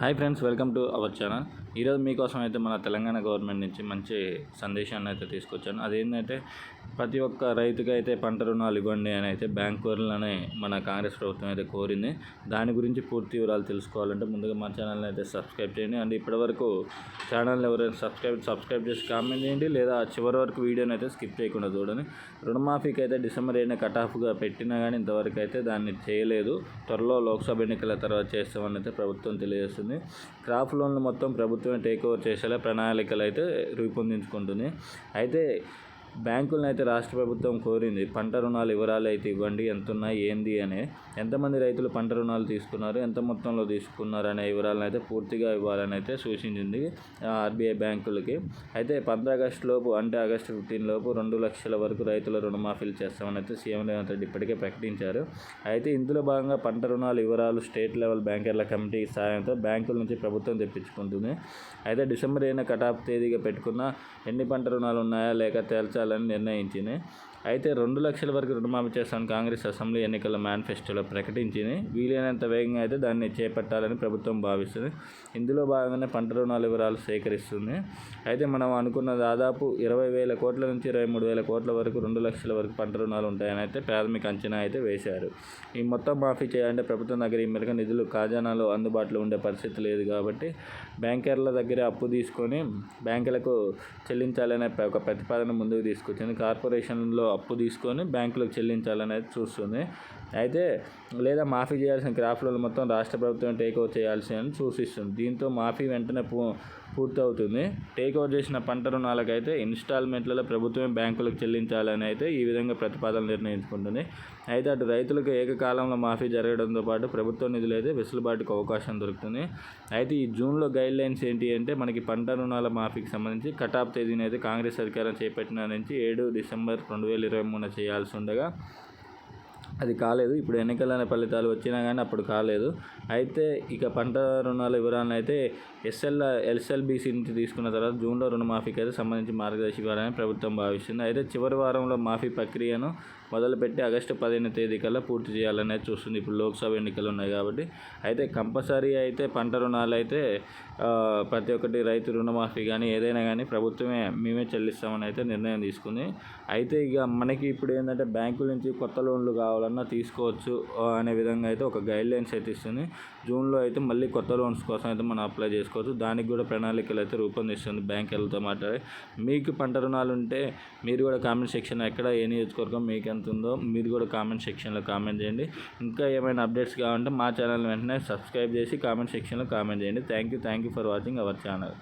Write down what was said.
Hi friends welcome to our channel ఈరోజు మీకోసం అయితే మన తెలంగాణ గవర్నమెంట్ నుంచి మంచి సందేశాన్ని అయితే తీసుకొచ్చాను. అదేంటంటే ప్రతి ఒక్క రైతుకి అయితే పంట రుణాలు ఇవ్వండి అని అయితే బ్యాంకులని మన కాంగ్రెస్ ప్రభుత్వం అయితే కోరింది. దాని గురించి పూర్తి వివరాలు తెలుసుకోవాలంటే ముందుగా మన ఛానల్ని అయితే సబ్స్క్రైబ్ చేయండి. అండ్ ఇప్పటివరకు ఛానల్ని ఎవరైనా సబ్స్క్రైబ్ సబ్స్క్రైబ్ చేసి కామెంట్ చేయండి. లేదా చివరి వరకు వీడియోని అయితే స్కిప్ చేయకుండా చూడండి. రుణమాఫీకి అయితే డిసెంబర్ ఏడున కట్ ఆఫ్గా పెట్టినా కానీ ఇంతవరకు అయితే దాన్ని చేయలేదు. త్వరలో లోక్సభ ఎన్నికల తర్వాత చేస్తామని అయితే ప్రభుత్వం తెలియజేస్తుంది. క్రాప్ లోన్లు మొత్తం ప్రభుత్వమే టేక్ ఓవర్ చేసేలా ప్రణాళికలు అయితే రూపొందించుకుంటుంది. అయితే బ్యాంకులను అయితే రాష్ట్ర ప్రభుత్వం కోరింది. పంట రుణాలు వివరాలు అయితే ఇవ్వండి. ఎంత ఉన్నాయి ఏంది అని ఎంతమంది రైతులు పంట రుణాలు తీసుకున్నారు ఎంత మొత్తంలో తీసుకున్నారు అనే వివరాలను అయితే పూర్తిగా ఇవ్వాలని అయితే సూచించింది ఆర్బీఐ బ్యాంకులకి. అయితే పంద్ర ఆగస్టు లోపు అంటే ఆగస్టు ఫిఫ్టీన్ లోపు రెండు లక్షల వరకు రైతుల రుణమాఫీలు చేస్తామని అయితే సీఎం రేవంత్ రెడ్డి ఇప్పటికే ప్రకటించారు. అయితే ఇందులో భాగంగా పంట రుణాల వివరాలు స్టేట్ లెవెల్ బ్యాంకర్ల కమిటీ సాయంతో బ్యాంకుల నుంచి ప్రభుత్వం తెప్పించుకుంటుంది. అయితే డిసెంబర్ అయిన కటాఫ్ తేదీగా పెట్టుకున్న ఎన్ని పంట రుణాలు ఉన్నాయా లేక చేయాలని నిర్ణయించింది. అయితే రెండు లక్షల వరకు రుణమాఫీ చేస్తామని కాంగ్రెస్ అసెంబ్లీ ఎన్నికల మేనిఫెస్టోలో ప్రకటించింది. వీలైనంత వేగంగా అయితే దాన్ని చేపట్టాలని ప్రభుత్వం భావిస్తుంది. ఇందులో భాగంగానే పంట రుణాల వివరాలు సేకరిస్తుంది. అయితే మనం అనుకున్న దాదాపు ఇరవై వేల కోట్ల నుంచి ఇరవై మూడు వేల కోట్ల వరకు రెండు లక్షల వరకు పంట రుణాలు ఉంటాయని అయితే ప్రాథమిక అంచనా అయితే వేశారు. ఈ మొత్తం మాఫీ చేయాలంటే ప్రభుత్వం దగ్గర ఈ మేరకు నిధులు ఖజానాలో అందుబాటులో ఉండే పరిస్థితి లేదు కాబట్టి బ్యాంకర్ల దగ్గర అప్పు తీసుకొని బ్యాంకులకు చెల్లించాలనే ఒక ప్రతిపాదన ముందుకు తీసుకొచ్చింది. కార్పొరేషన్లో అప్పు తీసుకొని బ్యాంకులకు చెల్లించాలనేది చూస్తుంది. అయితే లేదా మాఫీ చేయాల్సిన క్రాఫ్ట్లను మొత్తం రాష్ట్ర ప్రభుత్వం టేక్ ఓవర్ చేయాల్సి అని సూచిస్తుంది. దీంతో మాఫీ వెంటనే పూ పూర్తవుతుంది. టేక్ ఓవర్ చేసిన పంట రుణాలకైతే ఇన్స్టాల్మెంట్లలో ప్రభుత్వమే బ్యాంకులకు చెల్లించాలని అయితే ఈ విధంగా ప్రతిపాదన నిర్ణయించుకుంటుంది. అయితే అటు రైతులకు ఏకకాలంలో మాఫీ జరగడంతో పాటు ప్రభుత్వ నిధులు అయితే వెసులుబాటుకు అవకాశం దొరుకుతుంది. అయితే ఈ జూన్లో గైడ్ లైన్స్ ఏంటి అంటే మనకి పంట రుణాల మాఫీకి సంబంధించి కటాఫ్ తేదీని అయితే కాంగ్రెస్ సర్కారం చేపట్టిన నుంచి ఏడు డిసెంబర్ రెండు వేల ఇరవై మూడున చేయాల్సి ఉండగా అది కాలేదు. ఇప్పుడు ఎన్నికల ఫలితాలు వచ్చినా కానీ అప్పుడు కాలేదు. అయితే ఇక పంట రుణాల వివరాలను అయితే ఎస్ఎల్ ఎస్ఎల్బీసీ నుంచి తీసుకున్న తర్వాత జూన్లో రుణమాఫీకి అయితే సంబంధించి మార్గదర్శకాలని ప్రభుత్వం భావిస్తుంది. అయితే చివరి వారంలో మాఫీ ప్రక్రియను మొదలుపెట్టి ఆగస్టు పదిహేను తేదీ కల్లా పూర్తి చేయాలనేది చూస్తుంది. ఇప్పుడు లోక్సభ ఎన్నికలు ఉన్నాయి కాబట్టి అయితే కంపల్సరీ అయితే పంట రుణాలు అయితే ప్రతి ఒక్కటి రైతు రుణమాఫీ కానీ ఏదైనా కానీ ప్రభుత్వమే మేమే చెల్లిస్తామని అయితే నిర్ణయం తీసుకుంది. అయితే ఇక మనకి ఇప్పుడు ఏంటంటే బ్యాంకుల నుంచి కొత్త లోన్లు కావాలి కావాలన్నా తీసుకోవచ్చు అనే విధంగా అయితే ఒక గైడ్ లైన్స్ అయితే ఇస్తుంది. జూన్లో అయితే మళ్ళీ కొత్త లోన్స్ కోసం అయితే మనం అప్లై చేసుకోవచ్చు. దానికి కూడా ప్రణాళికలు అయితే రూపొందిస్తుంది బ్యాంకులతో మాట్లాడి. మీకు పంట రుణాలు ఉంటే మీరు కూడా కామెంట్ సెక్షన్ ఎక్కడ ఏ నియోజకవర్గం మీకు ఎంత ఉందో మీరు కూడా కామెంట్ సెక్షన్లో కామెంట్ చేయండి. ఇంకా ఏమైనా అప్డేట్స్ కావాలంటే మా ఛానల్ వెంటనే సబ్స్క్రైబ్ చేసి కామెంట్ సెక్షన్లో కామెంట్ చేయండి. Thank you thank you for watching our channel